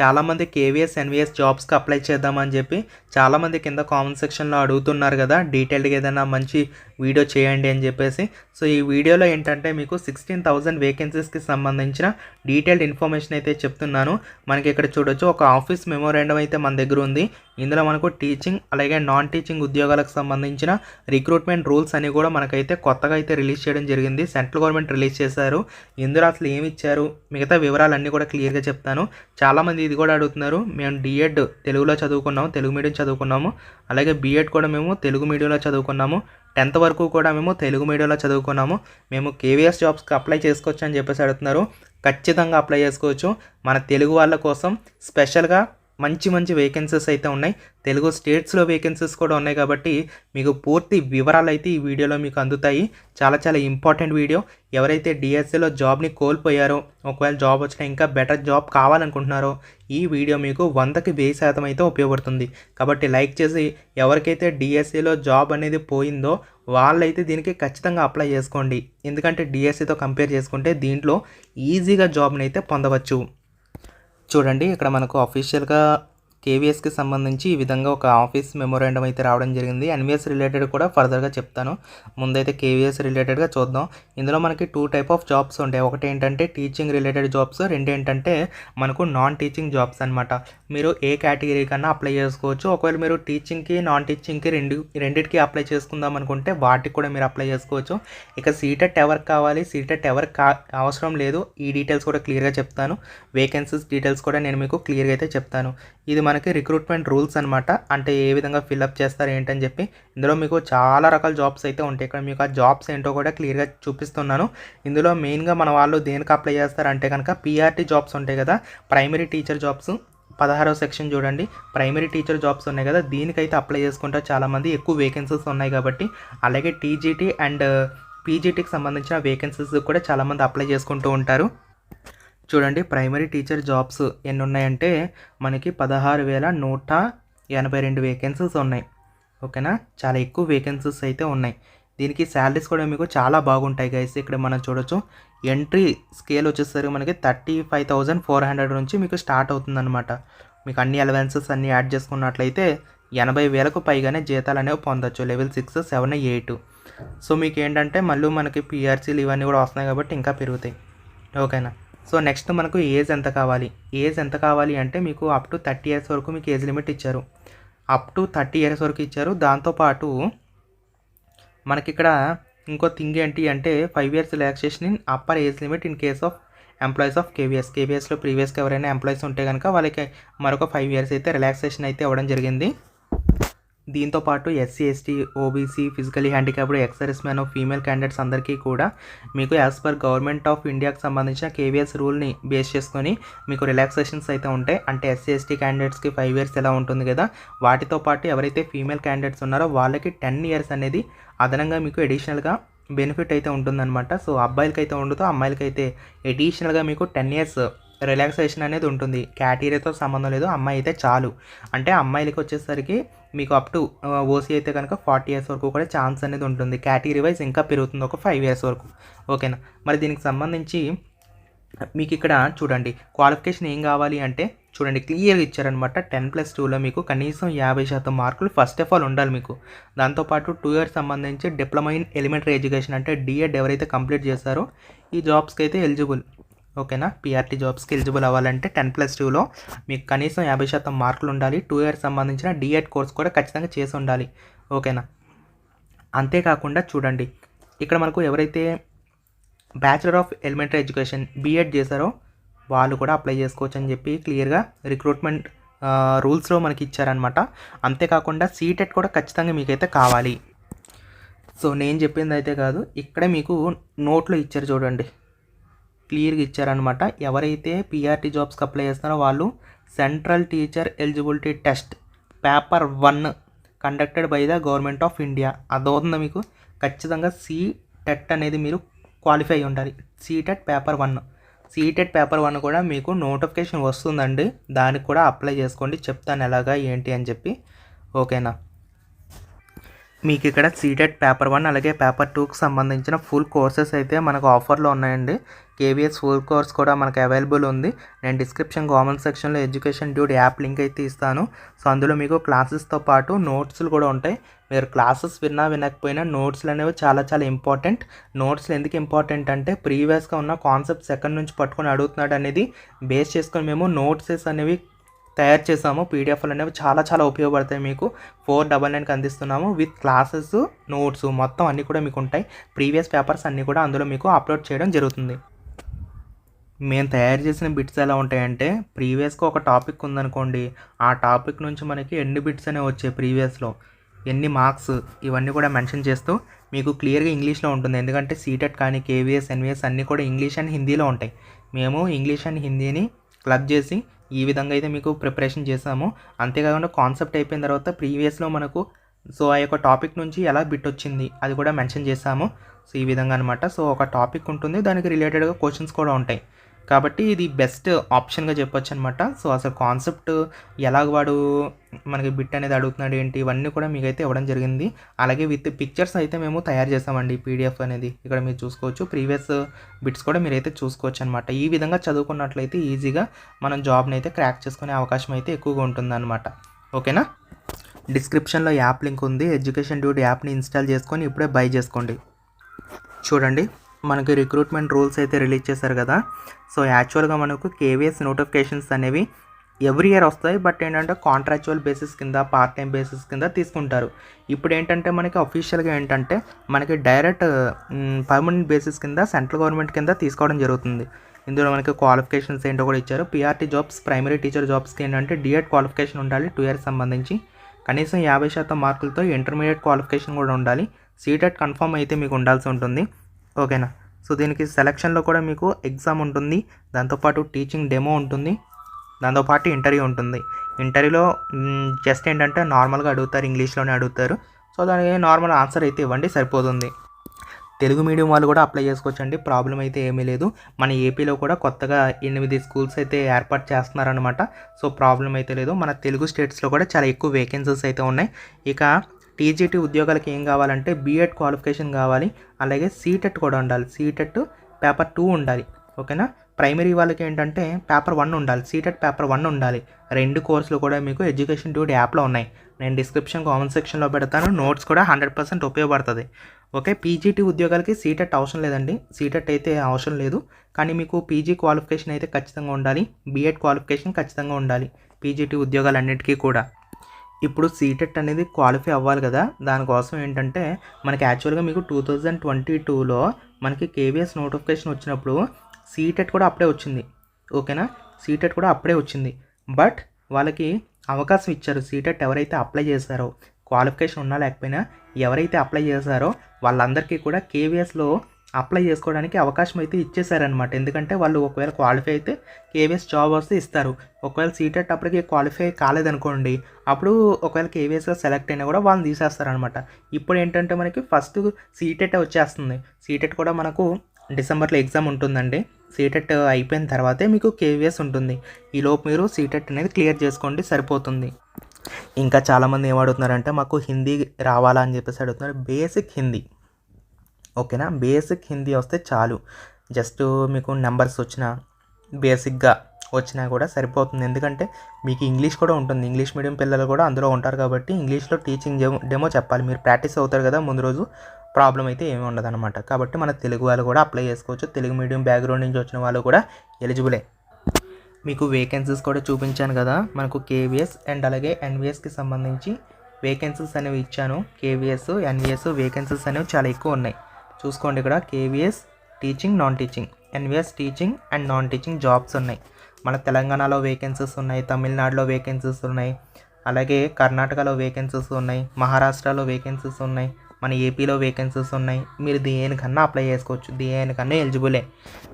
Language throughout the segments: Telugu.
చాలామంది కేవీఎస్ ఎన్విఎస్ జాబ్స్కి అప్లై చేద్దామని చెప్పి చాలామంది కింద కామెంట్ సెక్షన్లో అడుగుతున్నారు కదా డీటెయిల్గా ఏదైనా మంచి వీడియో చేయండి అని చెప్పేసి. సో ఈ వీడియోలో ఏంటంటే మీకు సిక్స్టీన్ థౌజండ్ వేకెన్సీస్కి సంబంధించిన డీటెయిల్డ్ ఇన్ఫర్మేషన్ అయితే చెప్తున్నాను. మనకి ఇక్కడ చూడొచ్చు ఒక ఆఫీస్ మెమోరాండం అయితే మన దగ్గర ఉంది. ఇందులో మనకు టీచింగ్ అలాగే నాన్ టీచింగ్ ఉద్యోగాలకు సంబంధించిన రిక్రూట్మెంట్ రూల్స్ అని కూడా మనకైతే కొత్తగా అయితే రిలీజ్ చేయడం జరిగింది. సెంట్రల్ గవర్నమెంట్ రిలీజ్ చేశారు. ఇందులో అసలు ఏమి ఇచ్చారు? మిగతా వివరాలన్నీ కూడా క్లియర్గా చెప్తాను. చాలామంది ఇది కూడా అడుగుతున్నారు. మేము డిఎడ్ తెలుగులో చదువుకున్నాము తెలుగు మీడియం చదువుకున్నాము. అలాగే బీఎడ్ కూడా మేము తెలుగు మీడియంలో చదువుకున్నాము. టెన్త్ వరకు కూడా మేము తెలుగు మీడియంలో చదువుకున్నాము. మేము కేవీఎస్ జాబ్స్కి అప్లై చేసుకోవచ్చు అని చెప్పేసి అడుగుతున్నారు. ఖచ్చితంగా అప్లై చేసుకోవచ్చు. మన తెలుగు వాళ్ళ కోసం స్పెషల్గా మంచి మంచి వేకెన్సీస్ అయితే ఉన్నాయి. తెలుగు స్టేట్స్లో వేకెన్సీస్ కూడా ఉన్నాయి కాబట్టి మీకు పూర్తి వివరాలు అయితే ఈ వీడియోలో మీకు అందుతాయి. చాలా చాలా ఇంపార్టెంట్ వీడియో ఎవరైతే డిఎస్సిలో జాబ్ని కోల్పోయారో ఒకవేళ జాబ్ వచ్చినా ఇంకా బెటర్ జాబ్ కావాలనుకుంటున్నారో ఈ వీడియో మీకు వందకి వెయ్యి శాతం అయితే ఉపయోగపడుతుంది. కాబట్టి లైక్ చేసి ఎవరికైతే డిఎస్సిలో జాబ్ అనేది పోయిందో వాళ్ళైతే దీనికి ఖచ్చితంగా అప్లై చేసుకోండి. ఎందుకంటే డిఎస్సితో కంపేర్ చేసుకుంటే దీంట్లో ఈజీగా జాబ్ని అయితే పొందవచ్చు. చూడండి ఇక్కడ మనకు అఫీషియల్గా కేవీఎస్కి సంబంధించి ఈ విధంగా ఒక ఆఫీస్ మెమోరాండం అయితే రావడం జరిగింది. ఎన్విఎస్ రిలేటెడ్ కూడా ఫర్దర్గా చెప్తాను. ముందైతే కేవీఎస్ రిలేటెడ్గా చూద్దాం. ఇందులో మనకి టూ టైప్ ఆఫ్ జాబ్స్ ఉంటాయి. ఒకటి ఏంటంటే టీచింగ్ రిలేటెడ్ జాబ్స్ రెండు ఏంటంటే మనకు నాన్ టీచింగ్ జాబ్స్ అనమాట మీరు ఏ కేటగిరీ కన్నా అప్లై చేసుకోవచ్చు. ఒకవేళ మీరు టీచింగ్కి నాన్ టీచింగ్కి రెండు రెండింటికి అప్లై చేసుకుందాం అనుకుంటే వాటికి కూడా మీరు అప్లై చేసుకోవచ్చు. ఇక సీటెట్ ఎవరికి కావాలి? సీటెట్ ఎవరికి కా అవసరం లేదు. ఈ డీటెయిల్స్ కూడా క్లియర్గా చెప్తాను. వేకెన్సీస్ డీటెయిల్స్ కూడా నేను మీకు క్లియర్గా అయితే చెప్తాను. ఇది మనకి రిక్రూట్మెంట్ రూల్స్ అనమాట అంటే ఏ విధంగా ఫిల్అప్ చేస్తారు ఏంటని చెప్పి. ఇందులో మీకు చాలా రకాల జాబ్స్ అయితే ఉంటాయి. ఇక్కడ మీకు ఆ జాబ్స్ ఏంటో కూడా క్లియర్గా చూపిస్తున్నాను. ఇందులో మెయిన్గా మన వాళ్ళు దేనికి అప్లై చేస్తారు అంటే కనుక పీఆర్టీ జాబ్స్ ఉంటాయి కదా. ప్రైమరీ టీచర్ జాబ్స్ పదహారో సెక్షన్ చూడండి. ప్రైమరీ టీచర్ జాబ్స్ ఉన్నాయి కదా. దీనికైతే అప్లై చేసుకుంటే చాలామంది ఎక్కువ వేకెన్సీస్ ఉన్నాయి కాబట్టి. అలాగే టీజీటీ అండ్ పీజీటీకి సంబంధించిన వేకెన్సీస్ కూడా చాలామంది అప్లై చేసుకుంటూ ఉంటారు. చూడండి ప్రైమరీ టీచర్ జాబ్స్ ఎన్ని ఉన్నాయంటే మనకి పదహారు వేల నూట ఎనభై రెండు వేకెన్సీస్ ఉన్నాయి. ఓకేనా చాలా ఎక్కువ వేకెన్సీస్ అయితే ఉన్నాయి. దీనికి శాలరీస్ కూడా మీకు చాలా బాగుంటాయి గైస్ ఇక్కడ మనం చూడొచ్చు. ఎంట్రీ స్కేల్ వచ్చేసరికి మనకి thirty five thousand four hundred నుంచి మీకు స్టార్ట్ అవుతుందన్నమాట. మీకు అన్ని అలవెన్సెస్ అన్నీ యాడ్ చేసుకున్నట్లయితే ఎనభై వేలకు పైగానే జీతాలు అనేవి పొందొచ్చు. Level six seven eight so మీకు ఏంటంటే మళ్ళీ మనకి పిఆర్సీలు ఇవన్నీ కూడా వస్తున్నాయి కాబట్టి ఇంకా పెరుగుతాయి. ఓకేనా సో నెక్స్ట్ మనకు ఏజ్ ఎంత కావాలి? ఏజ్ ఎంత కావాలి అంటే మీకు అప్ టు థర్టీ ఇయర్స్ వరకు మీకు ఏజ్ లిమిట్ ఇచ్చారు. అప్ టు థర్టీ ఇయర్స్ వరకు ఇచ్చారు. దాంతోపాటు మనకి ఇక్కడ ఇంకో థింగ్ ఏంటి అంటే five years relaxation in upper age limit in case of employees of KVS కేవీఎస్లో ప్రీవియస్గా ఎవరైనా ఎంప్లాయీస్ ఉంటే కనుక వాళ్ళకి మరొక ఫైవ్ ఇయర్స్ అయితే రిలాక్సేషన్ అయితే ఇవ్వడం జరిగింది. దీంతో పాటు SC ST OBC physically handicapped ex man female candidates అందరికీ కూడా మీకు యాజ్ పర్ గవర్నమెంట్ ఆఫ్ ఇండియాకి సంబంధించిన కేవీఎస్ రూల్ని బేస్ చేసుకొని మీకు రిలాక్సేషన్స్ అయితే ఉంటాయి. అంటే ఎస్సీ ఎస్టీ క్యాండిడేట్స్కి ఫైవ్ ఇయర్స్ ఎలా ఉంటుంది కదా వాటితో పాటు ఎవరైతే ఫీమేల్ క్యాండిడేట్స్ ఉన్నారో వాళ్ళకి టెన్ ఇయర్స్ అనేది అదనంగా మీకు ఎడిషనల్గా బెనిఫిట్ అయితే ఉంటుందన్నమాట. సో అబ్బాయిలకి అయితే ఉండదు అమ్మాయిలకైతే ఎడిషనల్గా మీకు టెన్ ఇయర్స్ రిలాక్సేషన్ అనేది ఉంటుంది. క్యాటీరియాతో సంబంధం లేదు అమ్మాయి అయితే చాలు. అంటే అమ్మాయిలకి వచ్చేసరికి మీకు అప్ టు ఓసీ అయితే కనుక ఫార్టీ ఇయర్స్ వరకు కూడా ఛాన్స్ అనేది ఉంటుంది. కేటగిరీ వైజ్ ఇంకా పెరుగుతుంది ఒక ఫైవ్ ఇయర్స్ వరకు. ఓకేనా మరి దీనికి సంబంధించి మీకు ఇక్కడ చూడండి. క్వాలిఫికేషన్ ఏం కావాలి అంటే చూడండి క్లియర్గా ఇచ్చారనమాట టెన్ ప్లస్ టూలో మీకు కనీసం యాభై శాతం మార్కులు ఫస్ట్ ఆఫ్ ఆల్ ఉండాలి మీకు. దాంతోపాటు టూ ఇయర్స్ సంబంధించి డిప్లొమా ఇన్ ఎలిమెంటరీ ఎడ్యుకేషన్ అంటే డిఎడ్ ఎవరైతే కంప్లీట్ చేశారో ఈ జాబ్స్కి అయితే ఎలిజిబుల్ ఓకేనా? పిఆర్టీ జాబ్స్కి ఎలిజిబుల్ అవ్వాలంటే టెన్ ప్లస్ టూలో మీకు కనీసం యాభై శాతం మార్కులు ఉండాలి. టూ ఇయర్స్ సంబంధించిన డిఎడ్ కోర్స్ కూడా ఖచ్చితంగా చేసి ఉండాలి. ఓకేనా? అంతేకాకుండా చూడండి ఇక్కడ మనకు ఎవరైతే bachelor of elementary education BEd చేశారో వాళ్ళు కూడా అప్లై చేసుకోవచ్చు అని చెప్పి క్లియర్గా రిక్రూట్మెంట్ రూల్స్లో మనకి ఇచ్చారనమాట అంతేకాకుండా సీటెట్ కూడా ఖచ్చితంగా మీకైతే కావాలి. సో నేను చెప్పింది అయితే కాదు ఇక్కడే మీకు నోట్లో ఇచ్చారు చూడండి. క్లియర్గా ఇచ్చారనమాట ఎవరైతే పిఆర్టీ జాబ్స్కి అప్లై చేస్తారో వాళ్ళు central teacher eligibility test paper one conducted by the government of India. అదవుతుందా మీకు? ఖచ్చితంగా సీటెట్ అనేది మీరు క్వాలిఫై ఉండాలి. CTET paper one. CTET paper one కూడా మీకు నోటిఫికేషన్ వస్తుందండి. దానికి కూడా అప్లై చేసుకోండి. చెప్తాను ఎలాగా ఏంటి అని చెప్పి. ఓకేనా? మీకు ఇక్కడ సీటెడ్ పేపర్ వన్ అలాగే పేపర్ టూకి సంబంధించిన ఫుల్ కోర్సెస్ అయితే మనకు ఆఫర్లో ఉన్నాయండి. కేవీఎస్ ఫుల్ కోర్స్ కూడా మనకు అవైలబుల్ ఉంది. నేను డిస్క్రిప్షన్ కామెంట్ సెక్షన్లో ఎడ్యుకేషన్ డ్యూడ్ యాప్ లింక్ అయితే ఇస్తాను. సో అందులో మీకు క్లాసెస్తో పాటు నోట్స్లు కూడా ఉంటాయి. మీరు క్లాసెస్ విన్నా వినకపోయినా నోట్స్లు అనేవి చాలా చాలా ఇంపార్టెంట్. నోట్స్లు ఎందుకు ఇంపార్టెంట్ అంటే ప్రీవియస్గా ఉన్న కాన్సెప్ట్స్ ఎక్కడి నుంచి పట్టుకొని అడుగుతున్నాడు అనేది బేస్ చేసుకొని మేము నోట్సెస్ అనేవి తయారు చేసాము. పీడిఎఫ్లు అనేవి చాలా చాలా ఉపయోగపడతాయి మీకు. ఫోర్ డబల్ నైన్కి అందిస్తున్నాము. విత్ క్లాసెస్ నోట్స్ మొత్తం అన్నీ కూడా మీకు ఉంటాయి. ప్రీవియస్ పేపర్స్ అన్నీ కూడా అందులో మీకు అప్లోడ్ చేయడం జరుగుతుంది. మేము తయారు చేసిన బిట్స్ ఎలా ఉంటాయంటే ప్రీవియస్గా ఒక టాపిక్ ఉందనుకోండి ఆ టాపిక్ నుంచి మనకి ఎన్ని బిట్స్ అనేవి వచ్చాయి ప్రీవియస్లో ఎన్ని మార్క్స్ ఇవన్నీ కూడా మెన్షన్ చేస్తూ మీకు క్లియర్గా ఇంగ్లీష్లో ఉంటుంది. ఎందుకంటే సీటెట్ కానీ కేవీఎస్ ఎన్విఎస్ అన్నీ కూడా ఇంగ్లీష్ అండ్ హిందీలో ఉంటాయి. మేము ఇంగ్లీష్ అండ్ హిందీని క్లబ్ చేసి ఈ విధంగా అయితే మీకు ప్రిపరేషన్ చేసాము అంతేకాకుండా కాన్సెప్ట్ అయిపోయిన తర్వాత ప్రీవియస్లో మనకు సో ఆ యొక్క టాపిక్ నుంచి ఎలా బిట్ వచ్చింది అది కూడా మెన్షన్ చేసాము సో ఈ విధంగా అనమాట సో ఒక టాపిక్ ఉంటుంది. దానికి రిలేటెడ్గా క్వశ్చన్స్ కూడా ఉంటాయి. కాబట్టి ఇది బెస్ట్ ఆప్షన్గా చెప్పొచ్చు అనమాట సో అసలు కాన్సెప్ట్ ఎలాగ వాడు మనకి బిట్ అనేది అడుగుతున్నాడు ఏంటి ఇవన్నీ కూడా మీకైతే ఇవ్వడం జరిగింది. అలాగే విత్ పిక్చర్స్ అయితే మేము తయారు చేసామండి పీడిఎఫ్ అనేది. ఇక్కడ మీరు చూసుకోవచ్చు. ప్రీవియస్ బిట్స్ కూడా మీరైతే చూసుకోవచ్చు అనమాట ఈ విధంగా చదువుకున్నట్లయితే ఈజీగా మనం జాబ్ని అయితే క్రాక్ చేసుకునే అవకాశం అయితే ఎక్కువగా ఉంటుందన్నమాట ఓకేనా? డిస్క్రిప్షన్లో యాప్ లింక్ ఉంది. ఎడ్యుకేషన్ డ్యూటీ యాప్ని ఇన్స్టాల్ చేసుకొని ఇప్పుడే బై చేసుకోండి. చూడండి. మనకి రిక్రూట్మెంట్ రూల్స్ అయితే రిలీజ్ చేశారు కదా. సో యాక్చువల్గా మనకు కేవీఎస్ నోటిఫికేషన్స్ అనేవి ఎవ్రీ ఇయర్ వస్తాయి. బట్ ఏంటంటే కాంట్రాక్చువల్ బేసిస్ కింద పార్ట్ టైం బేసిస్ కింద తీసుకుంటారు. ఇప్పుడు ఏంటంటే మనకి అఫీషియల్గా ఏంటంటే మనకి డైరెక్ట్ పర్మనెంట్ బేసిస్ కింద సెంట్రల్ గవర్నమెంట్ కింద తీసుకోవడం జరుగుతుంది. ఇందులో మనకి క్వాలిఫికేషన్స్ ఏంటో కూడా ఇచ్చారు. పిఆర్టీ జాబ్స్ ప్రైమరీ టీచర్ జాబ్స్కి ఏంటంటే డిఎడ్ క్వాలిఫికేషన్ ఉండాలి టూ ఇయర్స్ సంబంధించి. కనీసం యాభై శాతం మార్కులతో ఇంటర్మీడియట్ క్వాలిఫికేషన్ కూడా ఉండాలి. సీటెట్ కన్ఫర్మ్ అయితే మీకు ఉండాల్సి ఉంటుంది. ఓకేనా? సో దీనికి సెలక్షన్లో కూడా మీకు ఎగ్జామ్ ఉంటుంది. దాంతోపాటు టీచింగ్ డెమో ఉంటుంది. దాంతోపాటు ఇంటర్వ్యూ ఉంటుంది. ఇంటర్వ్యూలో జస్ట్ ఏంటంటే నార్మల్గా అడుగుతారు ఇంగ్లీష్లోనే అడుగుతారు. సో దానికి నార్మల్ ఆన్సర్ అయితే ఇవ్వండి సరిపోతుంది. తెలుగు మీడియం వాళ్ళు కూడా అప్లై చేసుకోవచ్చండి ప్రాబ్లం అయితే ఏమీ లేదు. మన ఏపీలో కూడా కొత్తగా ఎనిమిది స్కూల్స్ అయితే ఏర్పాటు చేస్తున్నారనమాట సో ప్రాబ్లం అయితే లేదు. మన తెలుగు స్టేట్స్లో కూడా చాలా ఎక్కువ వేకెన్సీస్ అయితే ఉన్నాయి. ఇక టీజీటీ ఉద్యోగాలకు ఏం కావాలంటే బీఎడ్ క్వాలిఫికేషన్ కావాలి అలాగే సీటెట్ కూడా ఉండాలి. సీటెట్ పేపర్ టూ ఉండాలి ఓకేనా? ప్రైమరీ వాళ్ళకి ఏంటంటే పేపర్ వన్ ఉండాలి సీటెట్ పేపర్ వన్ ఉండాలి. రెండు కోర్సులు కూడా మీకు ఎడ్యుకేషన్ డ్యూడ్ యాప్లో ఉన్నాయి. నేను డిస్క్రిప్షన్ కామెంట్ సెక్షన్లో పెడతాను నోట్స్ కూడా హండ్రెడ్ పర్సెంట్ ఉపయోగపడుతుంది. ఓకే? పీజీటీ ఉద్యోగాలకి సీటెట్ అవసరం లేదండి. సీటెట్ అయితే అవసరం లేదు. కానీ మీకు పీజీ క్వాలిఫికేషన్ అయితే ఖచ్చితంగా ఉండాలి బీఎడ్ క్వాలిఫికేషన్ ఖచ్చితంగా ఉండాలి పీజీటీ ఉద్యోగాలన్నిటికీ కూడా. ఇప్పుడు సీటెట్ అనేది క్వాలిఫై అవ్వాలి కదా. దానికోసం ఏంటంటే మనకి యాక్చువల్గా మీకు టూ థౌజండ్ ట్వంటీ టూలో మనకి కేవీఎస్ నోటిఫికేషన్ వచ్చినప్పుడు సీటెట్ కూడా అప్పుడే వచ్చింది. ఓకేనా? సీటెట్ కూడా అప్పుడే వచ్చింది. బట్ వాళ్ళకి అవకాశం ఇచ్చారు. సీటెట్ ఎవరైతే అప్లై చేశారో క్వాలిఫికేషన్ ఉన్నా లేకపోయినా ఎవరైతే అప్లై చేశారో వాళ్ళందరికీ కూడా కేవీఎస్లో అప్లై చేసుకోవడానికి అవకాశం అయితే ఇచ్చేసారనమాట ఎందుకంటే వాళ్ళు ఒకవేళ క్వాలిఫై అయితే కేవీఎస్ జాబ్ వస్తే ఇస్తారు. ఒకవేళ సీటెట్ అప్పటికి క్వాలిఫై కాలేదనుకోండి అప్పుడు ఒకవేళ కేవీఎస్లో సెలెక్ట్ అయినా కూడా వాళ్ళని తీసేస్తారనమాట ఇప్పుడు ఏంటంటే మనకి ఫస్ట్ సీటెట్ వచ్చేస్తుంది. సీటెట్ కూడా మనకు డిసెంబర్లో ఎగ్జామ్ ఉంటుందండి. సీటెట్ అయిపోయిన తర్వాతే మీకు కేవీఎస్ ఉంటుంది. ఈలోపు మీరు సీటెట్ అనేది క్లియర్ చేసుకోండి సరిపోతుంది. ఇంకా చాలామంది ఏమడుగుతున్నారంటే మాకు హిందీ రావాలా అని చెప్పేసి అడుగుతున్నారు. బేసిక్ హిందీ. ఓకేనా? బేసిక్ హిందీ వస్తే చాలు. జస్ట్ మీకు నెంబర్స్ వచ్చినా బేసిక్గా వచ్చినా కూడా సరిపోతుంది. ఎందుకంటే మీకు ఇంగ్లీష్ కూడా ఉంటుంది. ఇంగ్లీష్ మీడియం పిల్లలు కూడా అందులో ఉంటారు కాబట్టి ఇంగ్లీష్లో టీచింగ్ డెమో చెప్పాలి. మీరు ప్రాక్టీస్ అవుతారు కదా ముందు రోజు ప్రాబ్లం అయితే ఏమీ ఉండదు అనమాట కాబట్టి మన తెలుగు వాళ్ళు కూడా అప్లై చేసుకోవచ్చు. తెలుగు మీడియం బ్యాక్గ్రౌండ్ నుంచి వచ్చిన వాళ్ళు కూడా ఎలిజిబులే. మీకు వేకెన్సీస్ కూడా చూపించాను కదా. మనకు కేవీఎస్ అండ్ అలాగే ఎన్విఎస్కి సంబంధించి వేకెన్సీస్ అనేవి ఇచ్చాను. కేవీఎస్ ఎన్విఎస్ వేకెన్సీస్ అనేవి చాలా ఎక్కువ ఉన్నాయి. చూసుకోండి ఇక్కడ KVS teaching non teaching NVS teaching and non teaching jobs ఉన్నాయి. మన తెలంగాణలో వేకెన్సీస్ ఉన్నాయి తమిళనాడులో వేకెన్సీస్ ఉన్నాయి అలాగే కర్ణాటకలో వేకెన్సీస్ ఉన్నాయి మహారాష్ట్రలో వేకెన్సీస్ ఉన్నాయి మన ఏపీలో వేకెన్సీస్ ఉన్నాయి. మీరు దేనికన్నా అప్లై చేసుకోవచ్చు దేనికన్నా ఎలిజిబులే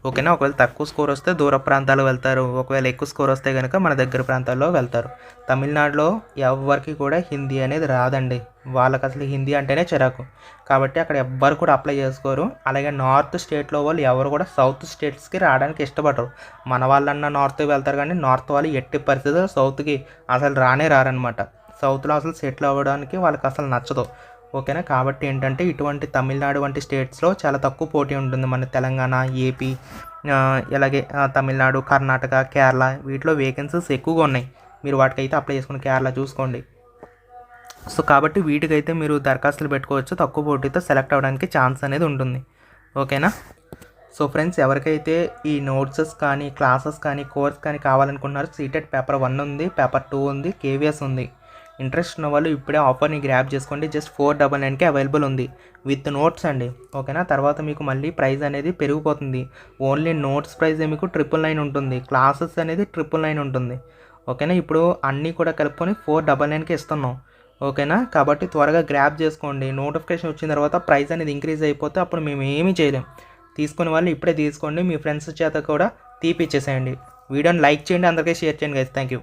ఓకేనా? ఒకవేళ తక్కువ స్కోర్ వస్తే దూర ప్రాంతాలు వెళ్తారు. ఒకవేళ ఎక్కువ స్కోర్ వస్తే కనుక మన దగ్గర ప్రాంతాల్లో వెళ్తారు. తమిళనాడులో ఎవరికి కూడా హిందీ అనేది రాదండి. వాళ్ళకి అసలు హిందీ అంటేనే చిరాకు. కాబట్టి అక్కడ ఎవ్వరు కూడా అప్లై చేసుకోరు. అలాగే నార్త్ స్టేట్లో వాళ్ళు ఎవరు కూడా సౌత్ స్టేట్స్కి రావడానికి ఇష్టపడరు. మన వాళ్ళన్నా నార్త్ వెళ్తారు కానీ నార్త్ వాళ్ళు ఎట్టి పరిస్థితుల్లో సౌత్కి అసలు రానే రారనమాట. సౌత్లో అసలు సెటిల్ అవ్వడానికి వాళ్ళకి అసలు నచ్చదు. ఓకేనా? కాబట్టి ఏంటంటే ఇటువంటి తమిళనాడు వంటి స్టేట్స్లో చాలా తక్కువ పోటీ ఉంటుంది. మన తెలంగాణ ఏపీ ఇలాగే తమిళనాడు కర్ణాటక కేరళ వీటిలో వేకెన్సీస్ ఎక్కువగా ఉన్నాయి. మీరు వాటికైతే అప్లై చేసుకుని కేరళ చూసుకోండి. సో కాబట్టి వీటికైతే మీరు దరఖాస్తులు పెట్టుకోవచ్చు. తక్కువ పోటీతో సెలెక్ట్ అవ్వడానికి ఛాన్స్ అనేది ఉంటుంది. ఓకేనా? సో ఫ్రెండ్స్ ఎవరికైతే ఈ నోట్సెస్ కానీ క్లాసెస్ కానీ కోర్స్ కానీ కావాలనుకున్నారో సీటెడ్ పేపర్ వన్ ఉంది పేపర్ టూ ఉంది కేవీఎస్ ఉంది. ఇంట్రెస్ట్ ఉన్న వాళ్ళు ఇప్పుడే ఆఫర్ని గ్రాప్ చేసుకోండి. జస్ట్ ఫోర్ డబల్ నైన్కి అవైలబుల్ ఉంది. విత్ నోట్స్ అండి. ఓకేనా? తర్వాత మీకు మళ్ళీ ప్రైస్ అనేది పెరిగిపోతుంది. ఓన్లీ నోట్స్ ప్రైస్ మీకు ట్రిపుల్ నైన్ ఉంటుంది. క్లాసెస్ అనేది ట్రిపుల్ నైన్ ఉంటుంది. ఓకేనా? ఇప్పుడు అన్నీ కూడా కలుపుకొని ఫోర్ డబల్ నైన్కి ఇస్తున్నాం. ఓకేనా? కాబట్టి త్వరగా గ్రాప్ చేసుకోండి. నోటిఫికేషన్ వచ్చిన తర్వాత ప్రైస్ అనేది ఇంక్రీజ్ అయిపోతే అప్పుడు మేము ఏమీ చేయలేం. తీసుకునే వాళ్ళు ఇప్పుడే తీసుకోండి. మీ ఫ్రెండ్స్ చేత కూడా తీపిచ్చేసేయండి. వీడియోని లైక్ చేయండి. అందరికీ షేర్ చేయండి గైస్ థ్యాంక్ యూ